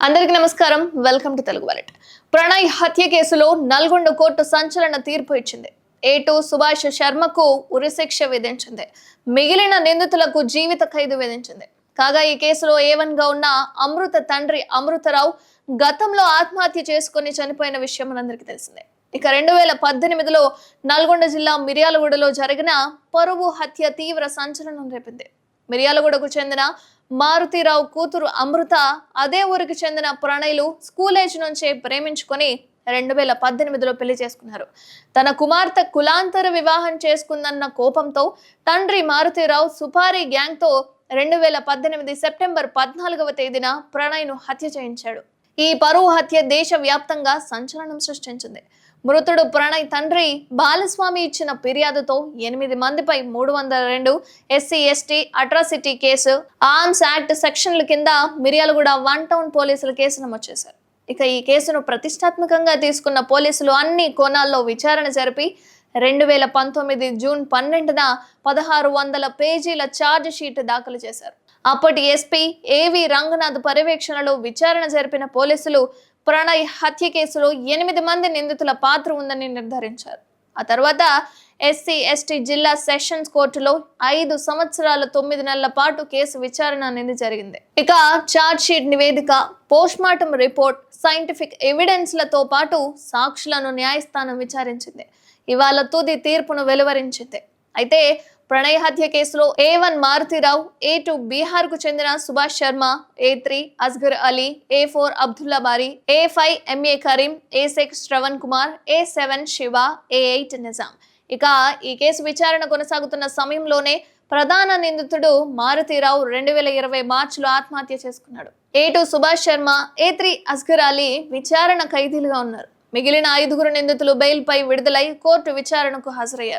అందరికీ నమస్కారం. Welcome to Telugu wallet Pranay హత్య కేసులో నల్గొండ కోర్టు సంచలన తీర్పు ఇచ్చింది. ఏటు సుభాష్ శర్మకు ఉరిశిక్ష విధించింది. మిగిలిన నిందితులకు జీవిత ఖైదు విధించింది. కాగా ఈ కేసులో ఏవన్గా ఉన్న అమృత తండ్రి అమృతరావు గతంలో ఆత్మహత్య చేసుకుని చనిపోయిన విషయం మనందరికీ తెలిసిందే. ఇక రెండు వేల పద్దెనిమిదిలో నల్గొండ జిల్లా మిర్యాలగూడలో జరిగిన పరువు హత్య తీవ్ర సంచలనం రేపింది. మిర్యాలగూడకు చెందిన మారుతిరావు కూతురు అమృత అదే ఊరికి చెందిన ప్రణయ్లు స్కూల్ ఏజ్ నుంచే ప్రేమించుకొని రెండు వేల పద్దెనిమిదిలో పెళ్ళి చేసుకున్నారు. తన కుమార్తె కులాంతర వివాహం చేసుకుందన్న కోపంతో తండ్రి మారుతిరావు సుపారీ గ్యాంగ్తో రెండు వేల పద్దెనిమిది సెప్టెంబర్ పద్నాలుగవ తేదీన ప్రణయ్ను హత్య చేయించాడు. ఈ పరువు హత్య దేశ వ్యాప్తంగా సంచలనం సృష్టించింది. మృతుడు ప్రణయ్ తండ్రి బాలస్వామి ఇచ్చిన ఫిర్యాదుతో ఎనిమిది మందిపై మూడు వందల రెండు SC ST atrocity case arms act సెక్షన్ల కింద మిర్యాలగూడ వన్ టౌన్ పోలీసులు కేసు నమోదు చేశారు. ఇక ఈ కేసును ప్రతిష్టాత్మకంగా తీసుకున్న పోలీసులు అన్ని కోణాల్లో విచారణ జరిపి రెండు వేల పంతొమ్మిది జూన్ పన్నెండున పదహారు వందల పేజీల ఛార్జ్ షీట్ దాఖలు చేశారు. అప్పటి ఎస్పీ ఏవి రంగనాథ్ పర్యవేక్షణలో విచారణ జరిపిన పోలీసులు ప్రణయ్ హత్య కేసులో ఎనిమిది మంది నిందితుల పాత్ర ఉందని నిర్ధారించారు. ఆ తర్వాత ఎస్సీ ఎస్టీ జిల్లా సెషన్స్ కోర్టులో ఐదు సంవత్సరాల తొమ్మిది నెలల పాటు కేసు విచారణ అనేది జరిగింది. ఇక ఛార్జ్ షీట్ నివేదిక పోస్ట్ మార్టం రిపోర్ట్ సైంటిఫిక్ ఎవిడెన్స్లతో పాటు సాక్షులను న్యాయస్థానం విచారించింది. ఇవాళ తుది తీర్పును వెలువరించింది. అయితే ప్రణయ్ హత్య కేసులో A one Maruthirao A two బీహార్కు చెందిన Subhash Sharma A three Asgar Ali A four Abdullah Bari A five MA Kareem A six Shravan Kumar A seven Shiva A eight Nizam. ఇక ఈ కేసు విచారణ కొనసాగుతున్న సమయంలోనే ప్రధాన నిందితుడు మారుతీరావు రెండు వేల ఇరవై మార్చిలో ఆత్మహత్య చేసుకున్నాడు. A two Subhash Sharma A three Asgar Ali విచారణ ఖైదీలుగా ఉన్నారు. మిగిలిన ఐదుగురు నిందితులు బెయిల్పై విడుదలై కోర్టు విచారణకు హాజరయ్యారు.